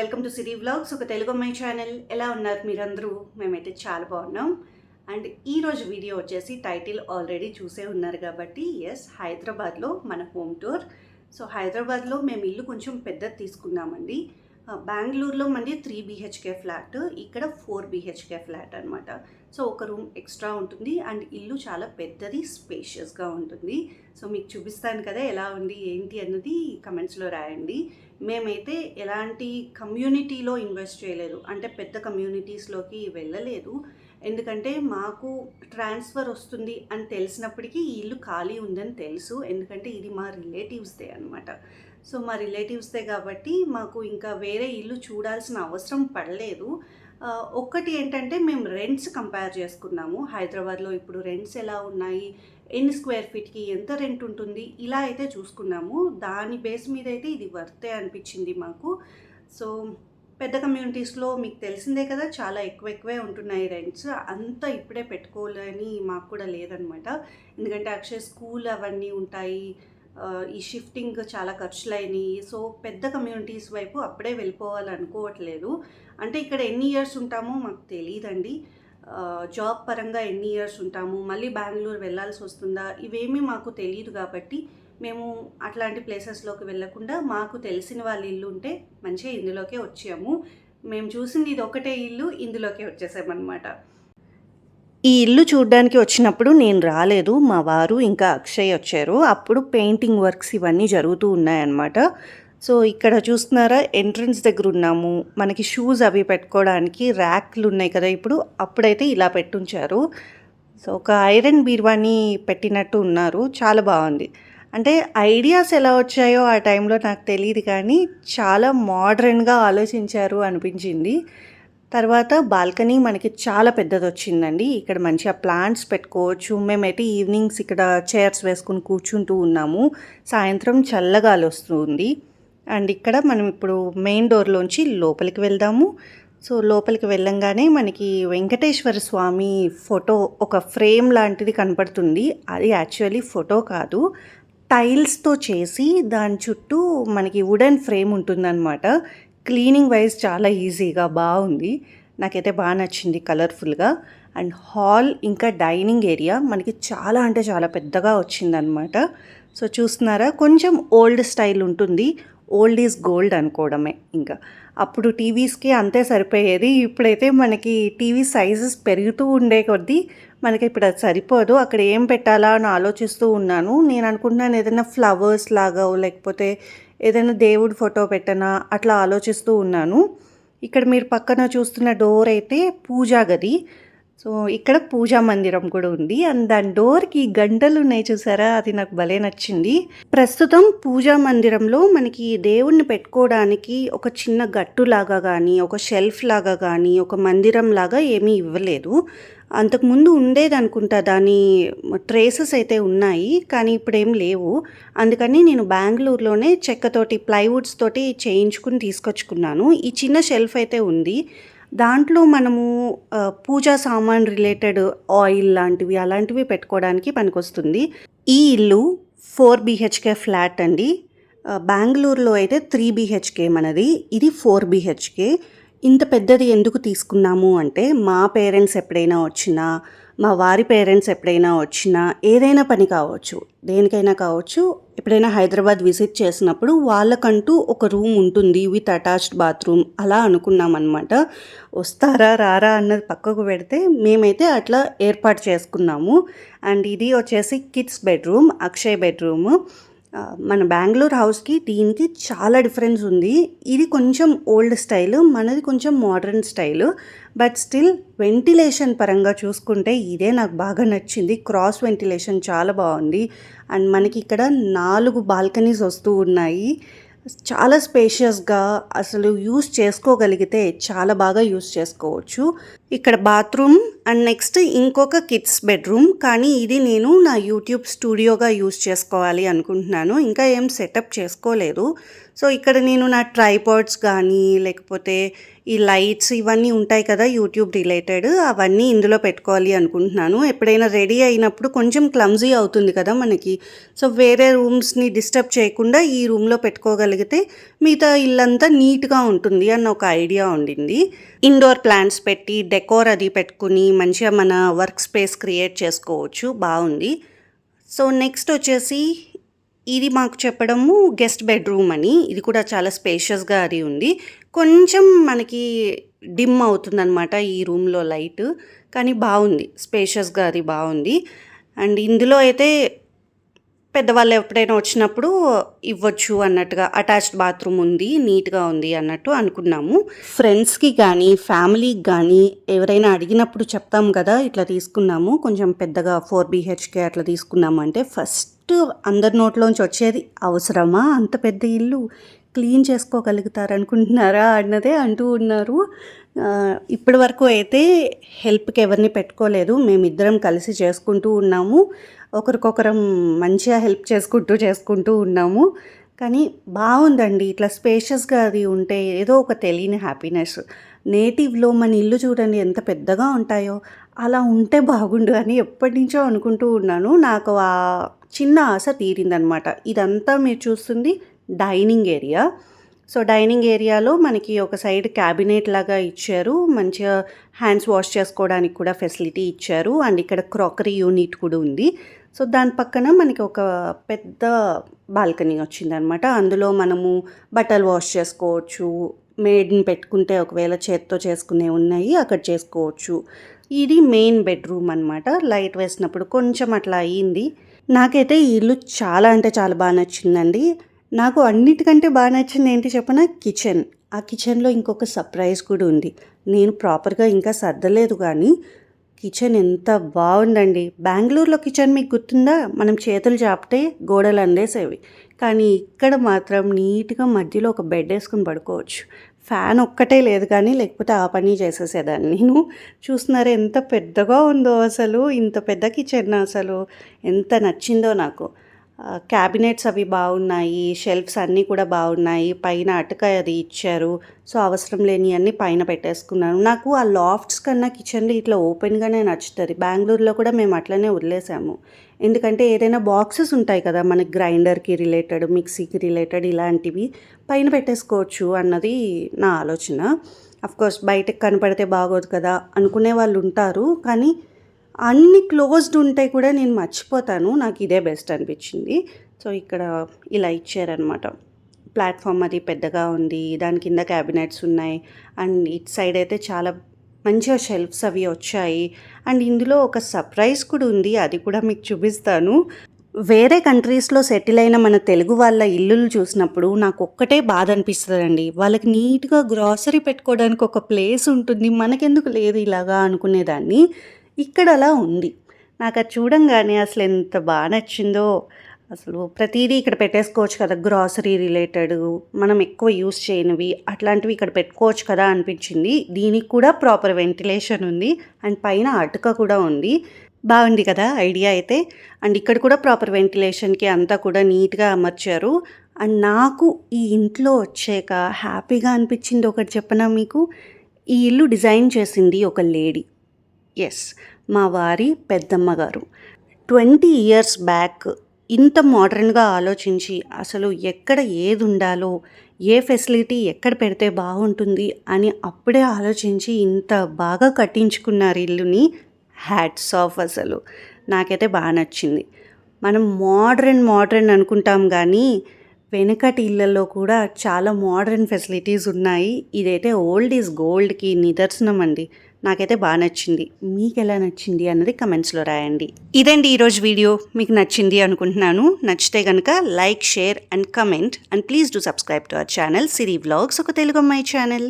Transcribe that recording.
Welcome to city vlogs. ఒక తెలుగు అమ్మాయి channel ఎలా ఉన్నారు మీరందరూ? మేమైతే చాలా బాగున్నాం. అండ్ ఈరోజు వీడియో వచ్చేసి టైటిల్ ఆల్రెడీ చూసే ఉన్నారు కాబట్టి ఎస్ హైదరాబాద్లో మన హోమ్ టూర్ సో హైదరాబాద్లో మేము ఇల్లు కొంచెం పెద్దది తీసుకున్నామండి బెంగళూరులో మంది త్రీ బీహెచ్కే ఫ్లాట్ ఇక్కడ ఫోర్ బీహెచ్కే ఫ్లాట్ అనమాట సో ఒక రూమ్ ఎక్స్ట్రా ఉంటుంది అండ్ ఇల్లు చాలా పెద్దది స్పేషియస్గా ఉంటుంది. సో మీకు చూపిస్తాను కదా ఎలా ఉంది ఏంటి అన్నది కమెంట్స్లో రాయండి. మేమైతే ఎలాంటి కమ్యూనిటీలో ఇన్వెస్ట్ చేయలేదు. అంటే పెద్ద కమ్యూనిటీస్లోకి వెళ్ళలేదు. ఎందుకంటే మాకు ట్రాన్స్ఫర్ వస్తుంది అని తెలిసినప్పటికీ ఈ ఇల్లు ఖాళీ ఉందని తెలుసు. ఎందుకంటే ఇది మా రిలేటివ్స్దే అనమాట సో మా రిలేటివ్స్దే కాబట్టి మాకు ఇంకా వేరే ఇల్లు చూడాల్సిన అవసరం పడలేదు. ఒక్కటి ఏంటంటే మేము రెంట్స్ కంపేర్ చేసుకున్నాము. హైదరాబాద్లో ఇప్పుడు రెంట్స్ ఎలా ఉన్నాయి? ఎన్ని స్క్వేర్ ఫీట్కి ఎంత రెంట్ ఉంటుంది? ఇలా అయితే చూసుకున్నాము. దాని బేస్ మీద అయితే ఇది వర్తే అనిపించింది మాకు. సో పెద్ద కమ్యూనిటీస్లో మీకు తెలిసిందే కదా చాలా ఎక్కువ ఎక్కువే ఉంటున్నాయి రెంట్స్. అంతా ఇప్పుడే పెట్టుకోవాలని మాకు కూడా లేదనమాట. ఎందుకంటే అక్షయ్ స్కూల్ అవన్నీ ఉంటాయి. ఈ షిఫ్టింగ్ చాలా ఖర్చులు అయినాయి సో పెద్ద కమ్యూనిటీస్ వైపు అప్పుడే వెళ్ళిపోవాలనుకోవట్లేదు. అంటే ఇక్కడ ఎన్ని ఇయర్స్ ఉంటామో మాకు తెలియదండి జాబ్ పరంగా ఎన్ని ఇయర్స్ ఉంటాము మళ్ళీ బెంగళూరు వెళ్ళాల్సి వస్తుందా ఇవేమీ మాకు తెలియదు కాబట్టి మేము అట్లాంటి ప్లేసెస్లోకి వెళ్ళకుండా మాకు తెలిసిన వాళ్ళ ఇల్లు ఉంటే మంచిగా ఇందులోకే వచ్చాము. మేము చూసింది ఇది ఒకటే ఇల్లు ఇందులోకే వచ్చేసామన్నమాట. ఈ ఇల్లు చూడ్డానికి వచ్చినప్పుడు నేను రాలేదు. మా వారు ఇంకా అక్షయ్ వచ్చారు. అప్పుడు పెయింటింగ్ వర్క్స్ ఇవన్నీ జరుగుతూ ఉన్నాయన్నమాట. సో ఇక్కడ చూస్తున్నారా ఎంట్రన్స్ దగ్గర ఉన్నాము. మనకి షూస్ అవి పెట్టుకోవడానికి ర్యాక్లు ఉన్నాయి కదా ఇప్పుడు. అప్పుడైతే ఇలా పెట్టుంచారు. సో ఒక ఐరన్ బీర్వాని పెట్టినట్టు ఉన్నారు. చాలా బాగుంది. అంటే ఐడియాస్ ఎలా వచ్చాయో ఆ టైంలో నాకు తెలియదు కానీ చాలా మోడ్రన్గా ఆలోచించారు అనిపించింది. తర్వాత బాల్కనీ మనకి చాలా పెద్దది వచ్చిందండి ఇక్కడ మంచిగా ప్లాంట్స్ పెట్టుకోవచ్చు. మేమైతే ఈవినింగ్స్ ఇక్కడ చైర్స్ వేసుకుని కూర్చుంటూ ఉన్నాము. సాయంత్రం చల్లగాలి వస్తుంది. అండ్ ఇక్కడ మనం ఇప్పుడు మెయిన్ డోర్లోంచి లోపలికి వెళ్దాము. సో లోపలికి వెళ్ళంగానే మనకి వెంకటేశ్వర స్వామి ఫోటో ఒక ఫ్రేమ్ లాంటిది కనపడుతుంది. అది యాక్చువల్లీ ఫోటో కాదు. టైల్స్తో చేసి దాని చుట్టూ మనకి వుడెన్ ఫ్రేమ్ ఉంటుందన్నమాట. క్లీనింగ్ వైజ్ చాలా ఈజీగా బాగుంది. నాకైతే బాగా నచ్చింది కలర్ఫుల్గా. అండ్ హాల్ ఇంకా డైనింగ్ ఏరియా మనకి చాలా అంటే చాలా పెద్దగా వచ్చిందనమాట. సో చూస్తున్నారా? కొంచెం ఓల్డ్ స్టైల్ ఉంటుంది. ఓల్డ్ ఈజ్ గోల్డ్ అనుకోవడమే ఇంకా. అప్పుడు టీవీస్కి అంతే సరిపోయేది. ఇప్పుడైతే మనకి టీవీ సైజెస్ పెరుగుతూ ఉండే కొద్దీ మనకి ఇప్పుడు అది సరిపోదు. అక్కడ ఏం పెట్టాలా అని ఆలోచిస్తూ ఉన్నాను. నేను అనుకుంటున్నాను ఏదైనా ఫ్లవర్స్ లాగా లేకపోతే ఏదైనా దేవుడి ఫోటో పెట్టనా? అట్లా ఆలోచిస్తూ ఉన్నాను. ఇక్కడ మీరు పక్కన చూస్తున్న డోర్ అయితే పూజా గది. సో ఇక్కడ పూజా మందిరం కూడా ఉంది. అండ్ దాని డోర్కి గంటలు ఉన్నాయి చూసారా? అది నాకు భలే నచ్చింది. ప్రస్తుతం పూజా మందిరంలో మనకి దేవుణ్ణి పెట్టుకోవడానికి ఒక చిన్న గట్టు లాగా కానీ ఒక షెల్ఫ్ లాగా కానీ ఒక మందిరం లాగా ఏమీ ఇవ్వలేదు. అంతకుముందు ఉండేది అనుకుంటా దాని ట్రేసెస్ అయితే ఉన్నాయి కానీ ఇప్పుడు ఏం లేవు. అందుకని నేను బెంగళూరులోనే చెక్కతోటి ప్లైవుడ్స్ తోటి చేయించుకుని తీసుకొచ్చుకున్నాను. ఈ చిన్న షెల్ఫ్ అయితే ఉంది. దాంట్లో మనము పూజా సామాన్ రిలేటెడ్ ఆయిల్ లాంటివి అలాంటివి పెట్టుకోవడానికి పనికొస్తుంది. ఈ ఇల్లు ఫోర్ బీహెచ్కే ఫ్లాట్ అండి. బెంగళూరులో అయితే త్రీ బీహెచ్కే మనది. ఇది ఫోర్ బీహెచ్కే ఇంత పెద్దది ఎందుకు తీసుకున్నాము అంటే మా పేరెంట్స్ ఎప్పుడైనా వచ్చినా మా వారి పేరెంట్స్ ఎప్పుడైనా వచ్చినా ఏదైనా పని కావచ్చు దేనికైనా కావచ్చు ఎప్పుడైనా హైదరాబాద్ విజిట్ చేసినప్పుడు వాళ్ళకంటూ ఒక రూమ్ ఉంటుంది విత్ అటాచ్డ్ బాత్రూమ్ అలా అనుకున్నాం అనమాట వస్తారా రారా అన్నది పక్కకు పెడితే మేమైతే అట్లా ఏర్పాటు చేసుకున్నాము. అండ్ ఇది వచ్చేసి కిడ్స్ బెడ్రూమ్ అక్షయ్ బెడ్రూమ్. మన బెంగళూరు హౌస్కి దీనికి చాలా డిఫరెన్స్ ఉంది. ఇది కొంచెం ఓల్డ్ స్టైల్ మనది కొంచెం modern style. But still ventilation పరంగా చూసుకుంటే ఇదే నాకు బాగా నచ్చింది. క్రాస్ వెంటిలేషన్ చాలా బాగుంది. అండ్ మనకి ఇక్కడ నాలుగు బాల్కనీస్ వస్తూ ఉన్నాయి. చాలా స్పేషియస్గా అసలు యూస్ చేసుకోగలిగితే చాలా బాగా యూస్ చేసుకోవచ్చు. ఇక్కడ బాత్రూమ్ అండ్ నెక్స్ట్ ఇంకొక కిడ్స్ బెడ్రూమ్ కానీ ఇది నేను నా యూట్యూబ్ స్టూడియోగా యూస్ చేసుకోవాలి అనుకుంటున్నాను. ఇంకా ఏం సెటప్ చేసుకోలేదు. సో ఇక్కడ నేను నా ట్రైపాడ్స్ కానీ లేకపోతే ఈ లైట్స్ ఇవన్నీ ఉంటాయి కదా యూట్యూబ్ రిలేటెడ్ అవన్నీ ఇందులో పెట్టుకోవాలి అనుకుంటున్నాను. ఎప్పుడైనా రెడీ అయినప్పుడు కొంచెం క్లమ్జీ అవుతుంది కదా మనకి. సో వేరే రూమ్స్ని డిస్టర్బ్ చేయకుండా ఈ రూమ్లో పెట్టుకోగలిగితే మిగతా ఇల్లంతా నీట్గా ఉంటుంది అన్న ఒక ఐడియా ఉండింది. ఇండోర్ ప్లాంట్స్ పెట్టి డెకోర్ అది పెట్టుకుని మంచిగా మన వర్క్ స్పేస్ క్రియేట్ చేసుకోవచ్చు. బాగుంది. సో నెక్స్ట్ వచ్చేసి ఇది మాకు చెప్పడము గెస్ట్ బెడ్రూమ్ అని. ఇది కూడా చాలా స్పేషియస్గా అది ఉంది. కొంచెం మనకి డిమ్ అవుతుందన్నమాట ఈ రూమ్లో లైట్. కానీ బాగుంది. స్పేషియస్గా అది బాగుంది. అండ్ ఇందులో అయితే పెద్దవాళ్ళు ఎప్పుడైనా వచ్చినప్పుడు ఇవ్వచ్చు అన్నట్టుగా అటాచ్డ్ బాత్రూమ్ ఉంది నీట్గా ఉంది అన్నట్టు అనుకున్నాము. ఫ్రెండ్స్కి కానీ ఫ్యామిలీకి కానీ ఎవరైనా అడిగినప్పుడు చెప్తాం కదా ఇట్లా తీసుకున్నాము. కొంచెం పెద్దగా ఫోర్ బీహెచ్కే అట్లా తీసుకున్నాము అంటే ఫస్ట్ అందరి నోట్లోంచి వచ్చేది అవసరమా? అంత పెద్ద ఇల్లు? క్లీన్ చేసుకోగలుగుతారు అనుకుంటున్నారా? అన్నదే అంటూ ఉన్నారు. ఇప్పటి వరకు అయితే హెల్ప్కి ఎవరిని పెట్టుకోలేదు. మేమిద్దరం కలిసి చేసుకుంటూ ఉన్నాము. ఒకరికొకరం మంచిగా హెల్ప్ చేసుకుంటూ చేసుకుంటూ ఉన్నాము. కానీ బాగుందండి. ఇట్లా స్పేషియస్గా అది ఉంటే ఏదో ఒక తెలియని హ్యాపీనెస్. నేటివ్లో మన ఇల్లు చూడండి ఎంత పెద్దగా ఉంటాయో అలా ఉంటే బాగుండు అని ఎప్పటి నుంచో అనుకుంటూ ఉన్నాను. నాకు ఆ చిన్న ఆశ తీరిందనమాట. ఇదంతా మీరు చూస్తుంది డైనింగ్ ఏరియా. సో డైనింగ్ ఏరియాలో మనకి ఒక సైడ్ క్యాబినెట్ లాగా ఇచ్చారు. మంచిగా హ్యాండ్స్ వాష్ చేసుకోవడానికి కూడా ఫెసిలిటీ ఇచ్చారు. అండ్ ఇక్కడ క్రాకరీ యూనిట్ కూడా ఉంది. సో దాని పక్కన మనకి ఒక పెద్ద బాల్కనీ వచ్చిందనమాట. అందులో మనము బట్టలు వాష్ చేసుకోవచ్చు మేడ్ని పెట్టుకుంటే ఒకవేళ చేత్తో చేసుకునే ఉన్నాయి అక్కడ చేసుకోవచ్చు. ఇది మెయిన్ బెడ్రూమ్ అనమాట లైట్ వేసినప్పుడు కొంచెం అట్లా అయ్యింది. నాకైతే ఈ ఇల్లు చాలా అంటే చాలా బాగా నచ్చిందండి. నాకు అన్నిటికంటే బాగా నచ్చింది ఏంటి చెప్పనా? కిచెన్. ఆ కిచెన్లో ఇంకొక సర్ప్రైజ్ కూడా ఉంది. నేను ప్రాపర్గా ఇంకా సర్దలేదు కానీ కిచెన్ ఎంత బాగుందండి. బెంగళూరులో కిచెన్ మీకు గుర్తుందా? మనం చేతులు చాపితే గోడలు అందేసేవి. కానీ ఇక్కడ మాత్రం నీట్గా మధ్యలో ఒక బెడ్ వేసుకుని పడుకోవచ్చు. ఫ్యాన్ ఒక్కటే లేదు కానీ లేకపోతే ఆ పని చేసేసేదాన్ని. నేను చూస్తున్నారా ఎంత పెద్దగా ఉందో అసలు ఇంత పెద్ద కిచెన్ అసలు ఎంత నచ్చిందో నాకు. క్యాబినెట్స్ అవి బాగున్నాయి షెల్ఫ్స్ అన్నీ కూడా బాగున్నాయి పైన అటుక అది ఇచ్చారు. సో అవసరం లేని అన్నీ పైన పెట్టేసుకున్నాను. నాకు ఆ లాఫ్ట్స్ కన్నా కిచెన్లు ఇట్లా ఓపెన్గానే నచ్చుతుంది. బెంగళూరులో కూడా మేము అట్లనే వదిలేసాము. ఎందుకంటే ఏదైనా బాక్సెస్ ఉంటాయి కదా మనకి గ్రైండర్కి రిలేటెడ్ మిక్సీకి రిలేటెడ్ ఇలాంటివి పైన పెట్టేసుకోవచ్చు అన్నది నా ఆలోచన. అఫ్కోర్స్ బయటకు కనపడితే బాగోదు కదా అనుకునే వాళ్ళు ఉంటారు కానీ అన్ని క్లోజ్డ్ ఉంటే కూడా నేను మర్చిపోతాను. నాకు ఇదే బెస్ట్ అనిపించింది. సో ఇక్కడ ఇలా ఇచ్చారనమాట ప్లాట్ఫామ్ అది పెద్దగా ఉంది. దాని కింద క్యాబినెట్స్ ఉన్నాయి. అండ్ ఇట్ సైడ్ అయితే చాలా మంచిగా షెల్ఫ్స్ అవి వచ్చాయి. అండ్ ఇందులో ఒక సర్ప్రైజ్ కూడా ఉంది. అది కూడా మీకు చూపిస్తాను. వేరే కంట్రీస్లో సెటిల్ అయిన మన తెలుగు వాళ్ళ ఇల్లులు చూసినప్పుడు నాకు ఒక్కటే బాధ అనిపిస్తుందండి. వాళ్ళకి నీట్గా గ్రాసరీ పెట్టుకోవడానికి ఒక ప్లేస్ ఉంటుంది. మనకెందుకు లేదు ఇలాగా అనుకునేదాన్ని. ఇక్కడ అలా ఉంది. నాకు అది చూడంగానే అసలు ఎంత బాగా నచ్చిందో. అసలు ప్రతిదీ ఇక్కడ పెట్టేసుకోవచ్చు కదా గ్రాసరీ రిలేటెడ్ మనం ఎక్కువ యూస్ చేయనివి అట్లాంటివి ఇక్కడ పెట్టుకోవచ్చు కదా అనిపించింది. దీనికి కూడా ప్రాపర్ వెంటిలేషన్ ఉంది అండ్ పైన అటుక కూడా ఉంది. బాగుంది కదా ఐడియా అయితే. అండ్ ఇక్కడ కూడా ప్రాపర్ వెంటిలేషన్కి అంతా కూడా నీట్గా అమర్చారు. అండ్ నాకు ఈ ఇంట్లో వచ్చాక హ్యాపీగా అనిపించింది ఒకటి చెప్పనా మీకు? ఈ ఇల్లు డిజైన్ చేసింది ఒక లేడీ. ఎస్ మా వారి పెద్దమ్మ గారు. ట్వంటీ ఇయర్స్ బ్యాక్ ఇంత మోడర్న్గా ఆలోచించి అసలు ఎక్కడ ఏది ఉండాలో ఏ ఫెసిలిటీ ఎక్కడ పెడితే బాగుంటుంది అని అప్పుడే ఆలోచించి ఇంత బాగా కట్టించుకున్నారు ఇల్లుని హ్యాట్స్ ఆఫ్ అసలు. నాకైతే బాగా నచ్చింది. మనం మోడ్రన్ మోడ్రన్ అనుకుంటాం కానీ వెనకటి ఇళ్ళలో కూడా చాలా మోడర్న్ ఫెసిలిటీస్ ఉన్నాయి. ఇదైతే ఓల్డ్ ఈజ్ గోల్డ్కి నిదర్శనం అండి. నాకైతే బాగా నచ్చింది. మీకు ఎలా నచ్చింది అన్నది కమెంట్స్లో రాయండి. ఇదండి ఈరోజు వీడియో. మీకు నచ్చింది అనుకుంటున్నాను. నచ్చితే కనుక like share and comment. And please do subscribe to our channel Siri vlogs ఒక తెలుగు అమ్మాయి ఛానల్.